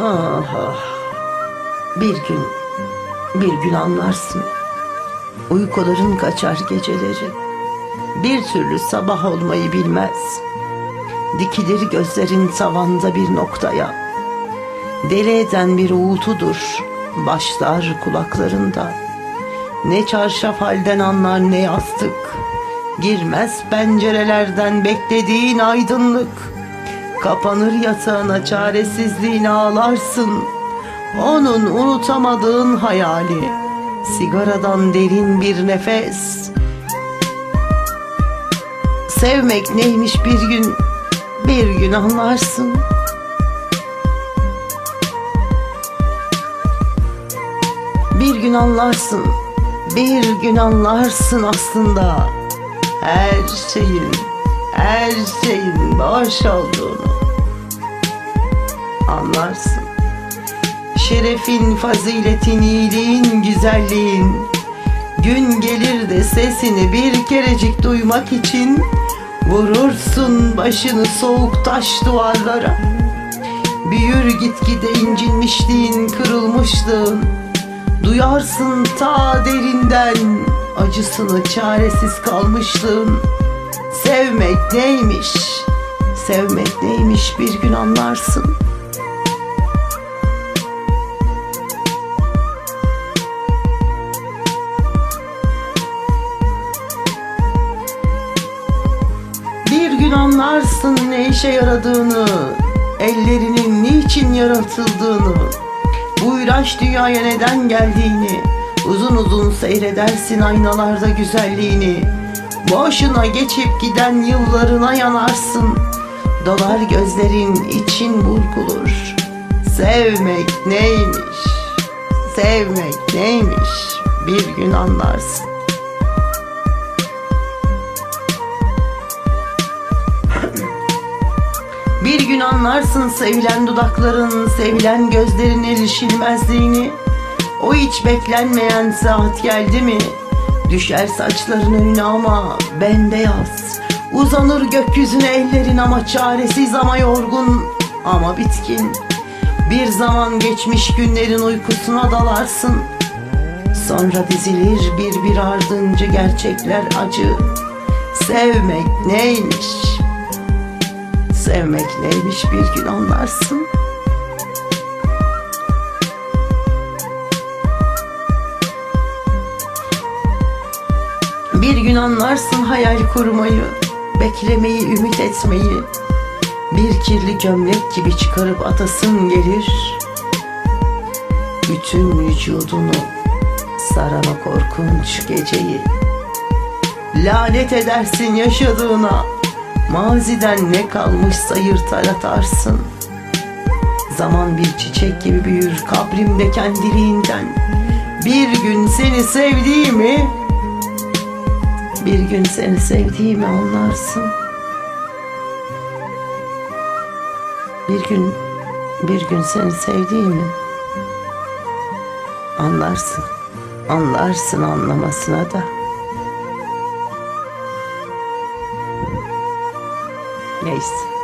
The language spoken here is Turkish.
Ah, ah. Bir gün, bir gün anlarsın. Uykuların kaçar geceleri. Bir türlü sabah olmayı bilmez. Dikilir gözlerin tavanda bir noktaya. Deli eden bir uğultudur. Başlar kulaklarında. Ne çarşaf halden anlar ne yastık. Girmez pencerelerden beklediğin aydınlık. Kapanır yatağına çaresizliğine ağlarsın. Onun unutamadığın hayali. Sigaradan derin bir nefes. Sevmek neymiş bir gün, bir gün anlarsın. Bir gün anlarsın, bir gün anlarsın aslında. Her şeyin, her şeyin boş olduğunu anlarsın. Şerefin, faziletin, iyiliğin, güzelliğin Gün gelir de sesini bir kerecik duymak için Vurursun başını soğuk taş duvarlara Büyür gitgide incinmişliğin, kırılmışlığın Duyarsın ta derinden acısını çaresiz kalmışlığın Sevmek neymiş, sevmek neymiş? Bir gün anlarsın. Bir gün anlarsın ne işe yaradığını, ellerinin niçin yaratıldığını, bu ilaç dünyaya neden geldiğini, uzun uzun seyredersin aynalarda güzelliğini, boşuna geçip giden yıllarına yanarsın, dolar gözlerin için burkulur. Sevmek neymiş, sevmek neymiş bir gün anlarsın. Bir gün anlarsın sevilen dudakların, sevilen gözlerin erişilmezliğini. O hiç beklenmeyen saat geldi mi? Düşer saçların önüne ama bembeyaz. Uzanır gökyüzüne ellerin ama çaresiz ama yorgun ama bitkin. Bir zaman geçmiş günlerin uykusuna dalarsın. Sonra dizilir bir bir ardınca gerçekler acı. Sevmek neymiş? Sevmek neymiş bir gün anlarsın. Bir gün anlarsın hayal kurmayı, beklemeyi, ümit etmeyi. Bir kirli gömlek gibi çıkarıp atasın gelir. Bütün vücudunu saran o korkunç geceyi. Lanet edersin yaşadığına. Maziden ne kalmışsa yırtar atarsın. Zaman bir çiçek gibi büyür kabrimde kendiliğinden. Bir gün seni sevdiğimi, bir gün seni sevdiğimi anlarsın. Bir gün, bir gün seni sevdiğimi anlarsın. Anlarsın anlamasına da. Neyse.